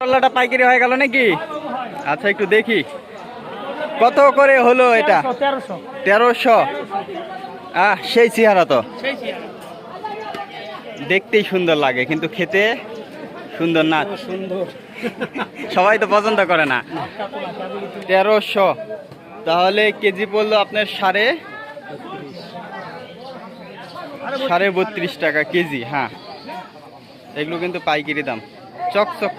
করলাটা পাইকারি হয়ে গেল নাকি? আচ্ছা একটু দেখি। কত করে হলো এটা? তেরোশো আহ সেই চেহারা তো। দেখতেই সুন্দর লাগে কিন্তু খেতে সুন্দর না। সুন্দর। সবাই তো পছন্দ করে না। তেরোশো। তাহলে কেজি পড়ল আপনার সাড়ে সাড়ে বত্রিশ টাকা কেজি হ্যাঁ। এগুলো কিন্তু পাইকারি দাম। চকচক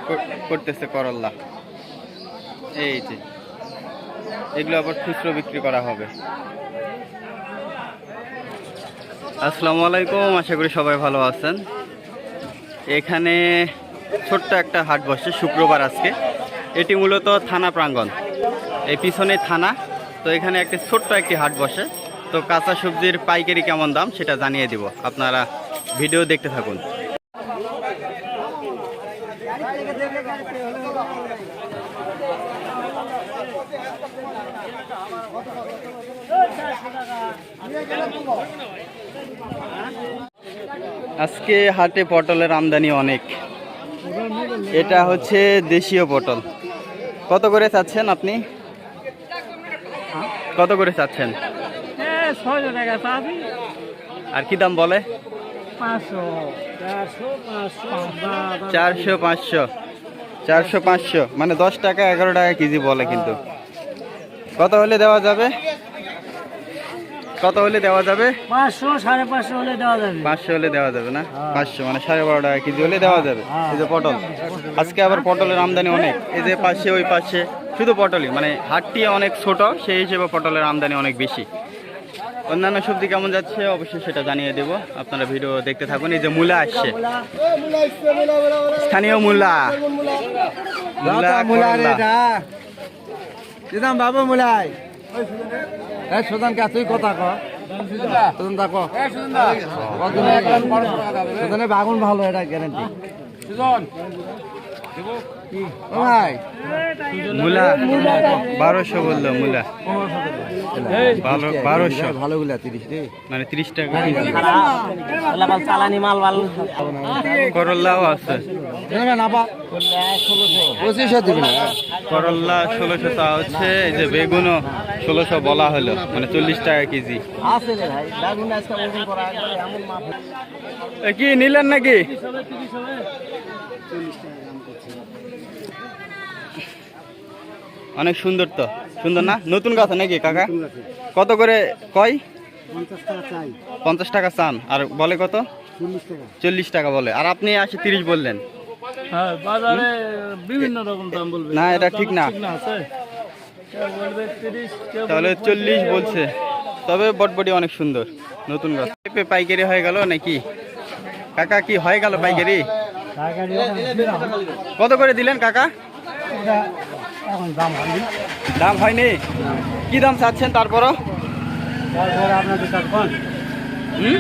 করতেছে করল্লা। এই যে, এগুলো আবার খুচরো বিক্রি করা হবে। আসসালামু আলাইকুম, আশা করি সবাই ভালো আছেন। এখানে ছোট্ট একটা হাট বসে, শুক্রবার আজকে। এটি মূলত থানা প্রাঙ্গণ। এই পিছনে থানা। তো এখানে একটি ছোট্ট একটি হাট বসে। তো কাঁচা সবজির পাইকারি কেমন দাম, সেটা জানিয়ে দিব। আপনারা ভিডিও দেখতে থাকুন। আজকে হাটে পটলের আমদানি অনেক। এটা হচ্ছে দেশীয় পটল। কত করে চাচ্ছেন আপনি? কত করে চাচ্ছেন? আর কি দাম বলে? চারশো পাঁচশো। চারশো পাঁচশো। মানে দশ টাকা এগারো টাকা কেজি বলে কিন্তু। কত হলে দেওয়া যাবে? কত হলে দেওয়া যাবে? পাঁচশো সাড়ে পাঁচশো হলে দেওয়া যাবে। পাঁচশো হলে দেওয়া যাবে না? পাঁচশো মানে সাড়ে বারো টাকা কেজি হলে দেওয়া যাবে। এই যে পটল। আজকে আবার পটলের আমদানি অনেক। এই যে পাশে ওই পাশে শুধু পটলই। মানে হাটটি অনেক ছোট সেই হিসেবে পটলের আমদানি অনেক বেশি। অন্যান্য সবজি কেমন যাচ্ছে অবশ্যই সেটা জানিয়ে দেব। আপনারা ভিডিও দেখতে থাকুন এই যে মূলা আসছে। স্থানীয় মূলা। দিদাম বাবু মুলাই। সুদান কে তুই কথা ক। সুদান দা বাগুন ভালো এটা গ্যারান্টি মূলা। বারোশো বলল মূলা। বারোশো। ভালো গুলা তিরিশ মানে ত্রিশ টাকা কেজি চালানি মাল মাল করল্লাও আছে পঁচিশশো দিবি করল্লা ষোলোশো তা হচ্ছে এই যে বেগুনও ষোলোশো বলা হলো মানে চল্লিশ টাকা কেজি। কি নিলেন নাকি? অনেক সুন্দর তো। সুন্দর না? নতুন গাছ নাকি কাকা? কত করে কয়? পঞ্চাশ টাকা চাই। পঞ্চাশ টাকা চান। আর বলে কত? চল্লিশ টাকা। বলে। আর আপনি আসে তিরিশ বললেন। হ্যাঁ বাজারে বিভিন্ন রকম দাম বলবে। না, এটা ঠিক না। তাহলে চল্লিশ বলছে। তবে বটবটি অনেক সুন্দর। নতুন গাছ। পেঁপে পাইকারি হয়ে গেল নাকি? কাকা কি হয়ে গেল পাইকারি? কত করে দিলেন কাকা? এখন দাম হয়নি। দাম হয়নি? কি দাম চাচ্ছেন তারপরও? তারপরে আপনাদের হুম?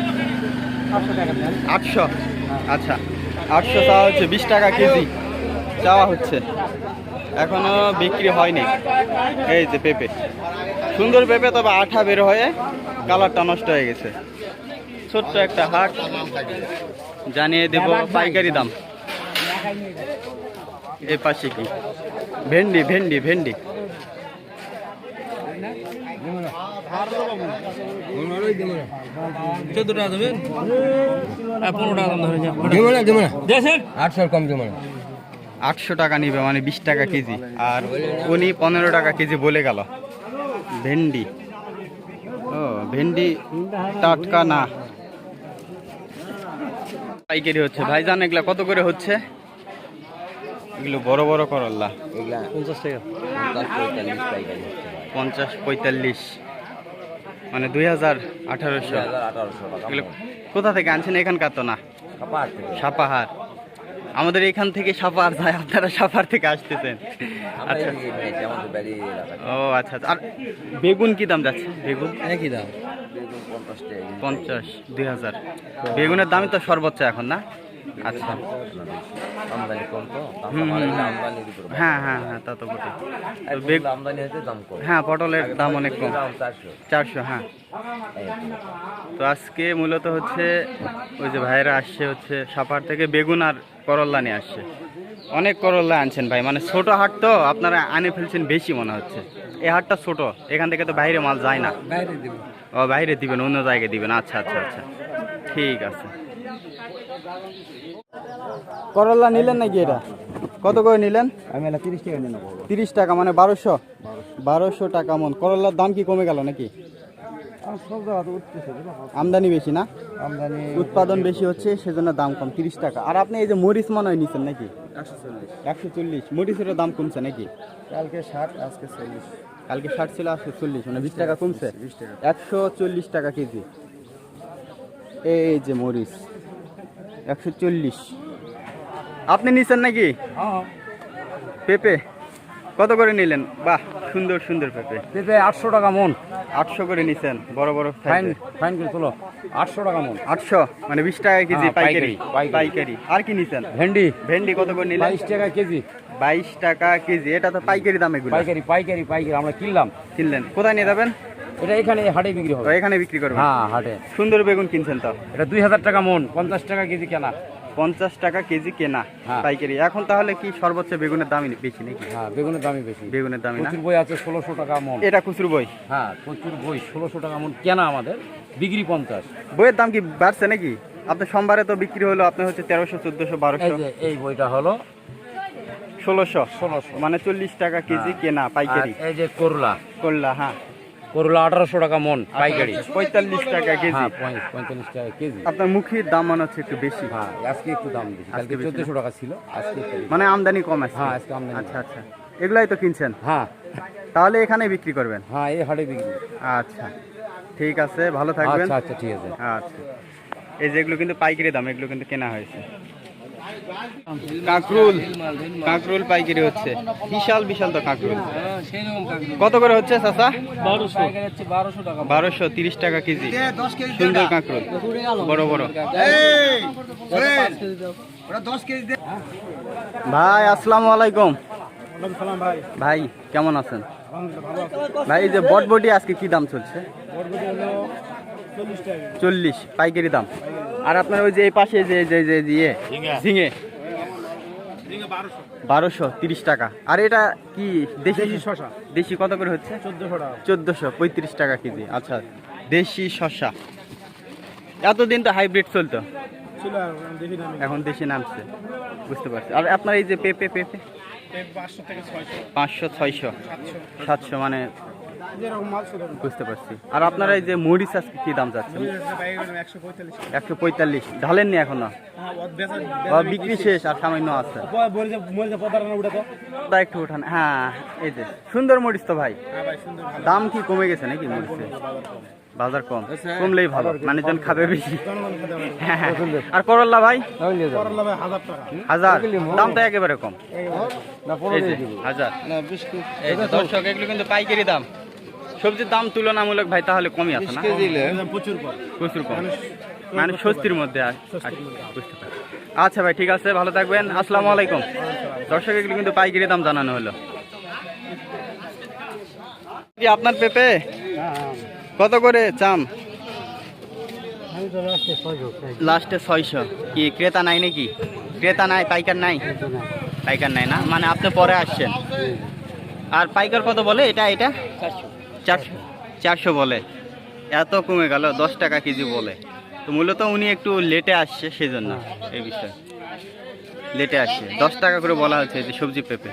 আটশো আচ্ছা। আটশো চাওয়া হচ্ছে বিশ টাকা কেজি চাওয়া হচ্ছে। এখনও বিক্রি হয়নি। এই যে পেঁপে। সুন্দর পেঁপে তবে আঠা বের হয়ে কালারটা নষ্ট হয়ে গেছে। ছোট্ট একটা হাট। জানিয়ে দেব পাইকারি দাম। এ পাশে কি? ভেন্ডি ভেন্ডি ভেন্ডি। চোদ্দ টাকা দেবেন? পনেরো টাকা ধরে যান দেবো না দেবো না? দেখেন আটশোর কম দেবো আটশো টাকা নিবে মানে বিশ টাকা কেজি। আর উনি পনেরো টাকা কেজি বলে গেল। ভেন্ডি। ও ভেন্ডি টাটকা না। পাইকারি হচ্ছে। ভাইজান এগুলা কত করে হচ্ছে? এগুলো বড় বড় করল্লা পঞ্চাশ টাকা। পঞ্চাশ পঁয়তাল্লিশ মানে দুই হাজার আঠারোশো। এগুলো কোথা থেকে আনছেন? এখানকার তো না। সাপাহার আমাদের এখান থেকে সাপাহার যায় আপনারা সাপাহার থেকে আসতেছেন। আচ্ছা। ও আচ্ছা আচ্ছা। আর বেগুন কি দাম যাচ্ছে? বেগুন? একই দাম? পঞ্চাশ দুই হাজার। বেগুনের দামই তো সর্বোচ্চ এখন না? আচ্ছা। আমদানি কম তো। হ্যাঁ হ্যাঁ হ্যাঁ তা তো বটে বেগ আমদানি হয়েছে দাম কম। হ্যাঁ পটলের দাম অনেক কম। চারশো। হ্যাঁ। তো আজকে মূলত হচ্ছে ওই যে ভাইয়েরা আসছে হচ্ছে সাপার থেকে বেগুন আর করল্লা নিয়ে আসছে। অনেক করলা আনছেন ভাই মানে ছোট হাট তো আপনারা আনে ফেলছেন বেশি মনে হচ্ছে। এই হাটটা ছোট এখান থেকে তো বাইরে মাল যায় না। বাইরে ও বাইরে দিবেন অন্য জায়গায় দিবেন। আচ্ছা আচ্ছা আচ্ছা। ঠিক আছে। করলা নিলেন নাকি এটা? কত করে নিলেন? আমি এলা তিরিশ টাকা নেব। তিরিশ টাকা মানে বারোশো? বারোশো টাকা মন। করলার দাম কি কমে গেল নাকি? আমদানি বেশি না? আমদানি উৎপাদন বেশি হচ্ছে সেজন্য দাম কম। তিরিশ টাকা। আর আপনি এই যে মরিচ মনে হয় নিচ্ছেন নাকি? একশো চল্লিশ। একশো চল্লিশ মরিচেরও দাম কমছে নাকি? কালকে ষাট আজকে চল্লিশ। কালকে ষাট ছিল আজকে চল্লিশ। মানে বিশ টাকা কমছে? একশো চল্লিশ টাকা কেজি। এই যে মরিচ। একশো চল্লিশ। আপনি নিচ্ছেন নাকি? হ্যাঁ। পেঁপে। কত করে নিলেন? বাহ সুন্দর সুন্দর পেঁপে। পেঁপে আটশো টাকা মন। আটশো করে নিছেন বড় বড় ফাইন ফাইন করে তোলো। আটশো টাকা মন। আটশো? মানে বিশ টাকা কেজি হ্যাঁ, পাইকারি। পাইকারি, পাইকারি। পাইকারি। আর কি নিছেন? ভেন্ডি। ভেন্ডি কত করে নিলেন? বাইশ টাকা কেজি। বাইশ টাকা কেজি। এটা তো পাইকারি দামে পাইকারি পাইকারি পাইকারি। আমরা কিনলাম। কিনলেন। কোথায় নিয়ে যাবেন? এটা এখানে হাটে বিক্রি হবে। এখানে বিক্রি করবেন হ্যাঁ হাটে। সুন্দর বেগুন কিনছেন তো? এটা দুই হাজার টাকা মন পঞ্চাশ টাকা কেজি কেনা। পঞ্চাশ টাকা কেজি কেনা হ্যাঁ। পাইকারি। এখন তাহলে কি সর্বোচ্চ বেগুনের দামই বেশি নাকি? হ্যাঁ বেগুনের দামই বেশি। বেগুনের দামই প্রচুর বই আছে ষোলোশো টাকা মন। এটা খুচরো বই? হ্যাঁ প্রচুর বই ষোলোশো টাকা মন কেনা আমাদের বিক্রি পঞ্চাশ। বইয়ের দাম কি বাড়ছে নাকি? আপনার সোমবারে তো বিক্রি হলো আপনার হচ্ছে তেরোশো চোদ্দশো বারোশো। এই বইটা হলো ষোলোশো। ষোলোশো। মানে চল্লিশ টাকা কেজি কেনা পাইকারি। এই যে করলা। করলা হ্যাঁ। করলা আঠারোশো টাকা মন পাইকারি। পঁয়তাল্লিশ টাকা কেজি। হ্যাঁ পঁয়তাল্লিশ টাকা কেজি। আপনার মুখির দাম মনে হচ্ছে একটু বেশি। হ্যাঁ আজকে একটু দাম বেশি। আজকে কালকে চোদ্দশো টাকা ছিল আজকে মানে আমদানি কম আছে। হ্যাঁ আজকে আমদানি আচ্ছা আচ্ছা। এগুলাই তো কিনছেন? হ্যাঁ। তাহলে এখানে বিক্রি করবেন? হ্যাঁ এই হাটে বিক্রি আচ্ছা। ঠিক আছে ভালো থাকবেন। আচ্ছা আচ্ছা ঠিক আছে। আচ্ছা। এই যেগুলো কিন্তু পাইকারি দাম এগুলো কিন্তু কেনা হয়েছে। কাঁকরুল কাঁকরুল পাইকারি হচ্ছে। বিশাল বিশাল তো কাঁকরুল। কত করে হচ্ছে চাচা? বারোশো। তিরিশ টাকা কেজি। সুন্দর কাঁকরুল। বড় বড়। ভাই আসসালামু আলাইকুম। ভাই কেমন আছেন? ভাই এই যে বটবটি আজকে কি দাম চলছে? চল্লিশ পাইকারি দাম। আর আপনার ওই যে এই পাশে যে যে যে ইয়ে ঝিঙে। বারোশো। তিরিশ টাকা। আর এটা কি দেশি? শশা দেশি কত করে হচ্ছে? চোদ্দোশো পঁয়ত্রিশ টাকা কেজি। আচ্ছা দেশি শশা এতদিন তো হাইব্রিড চলতো। এখন দেশি নামছে। বুঝতে পারছি। আর আপনার এই যে পেঁপে পেঁপে? পাঁচশো ছয়শো। সাতশো মানে বুঝতে পারছি। আর আপনারা এই যে মরিচ আজকে কি দাম যাচ্ছে? একশো পঁয়তাল্লিশ। ঢালেননি এখনও? বিক্রি শেষ। আর সামান্য আছে। একটু উঠান। হ্যাঁ এই যে সুন্দর মরিচ তো ভাই। দাম কি কমে গেছে নাকি মরিচের বাজার কম। কমলেই ভালো। মানুষজন খাবে বেশি। হ্যাঁ, হ্যাঁ। আর করল্লা ভাই? হাজার দামটা একেবারে কম। হাজার। দর্শক এগুলো কিন্তু পাইকারি দাম। সবজির দাম তুলনামূলক ভাই তাহলে কমই আছে না? প্রচুর কম। মানে স্বস্তির মধ্যে আ- বুঝতে পারছি। আচ্ছা ভাই ঠিক আছে ভালো থাকবেন। আসসালামু আলাইকুম। দর্শক এগুলো কিন্তু পাইকারি দাম জানানো হলো। আপনার পেঁপে? কত করে চাম? লাস্টে ছয়শো। কি ক্রেতা নাই নাকি? ক্রেতা নাই পাইকার নাই? পাইকার নাই না? মানে আপনি পরে আসছেন। আর পাইকার কত বলে এটা এটা? চারশো চারশো বলে। এত কমে গেল, দশ টাকা কেজি বলে। তো মূলত উনি একটু লেটে আসছে সেই জন্য এই বিষয়ে। লেটে আসছে। দশ টাকা করে বলা হচ্ছে যে সবজি পেঁপে।